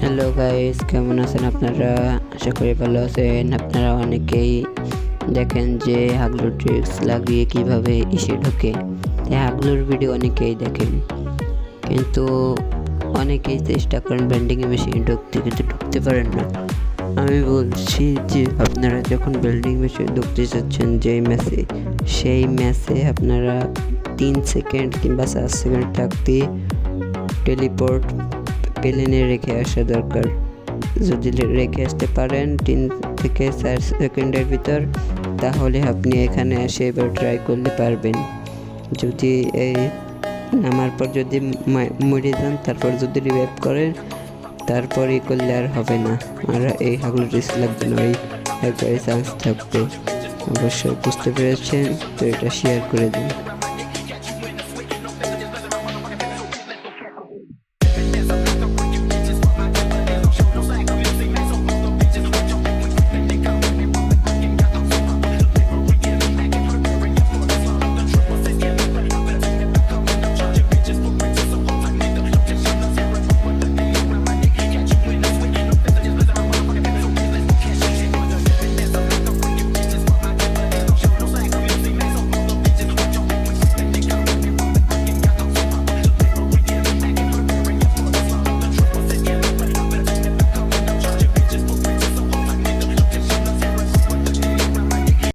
Hello guys কেমন আছেন আপনারা? আশা করি ভালো আছেন। আপনারা অনেকেই দেখেন যে হাগলুর ট্রিক্স লাগিয়ে কীভাবে এসে ঢোকে। হাগলুর ভিডিও অনেকেই দেখেন। কিন্তু অনেকেই চেষ্টা করেন ব্যান্ডিংয়ে মেশিনে ঢুকতে, কিন্তু ঢুকতে পারেন না। আমি বলছি যে, আপনারা যখন বিল্ডিং মেশিনে ঢুকতে চাচ্ছেন যেই ম্যাচে সেই ম্যাচে আপনারা তিন সেকেন্ড কিংবা চার সেকেন্ড থাকতে টেলিপোর্ট প্লেনে রেখে আসা দরকার। যদি রেখে আসতে পারেন তিন থেকে চার সেকেন্ডের ভিতর, তাহলে আপনি এখানে এসে এবার ট্রাই করলে পারবেন। যদি এই নামার পর যদি মরে যান, তারপর যদি রিভাইভ করেন, তারপরে করলে আর হবে না। আর এই হাগুলো রিস্ক লাগবে না, ওই একবারে চান্স থাকবে। অবশ্যই বুঝতে পেরেছেন, তো এটা শেয়ার করে দিন।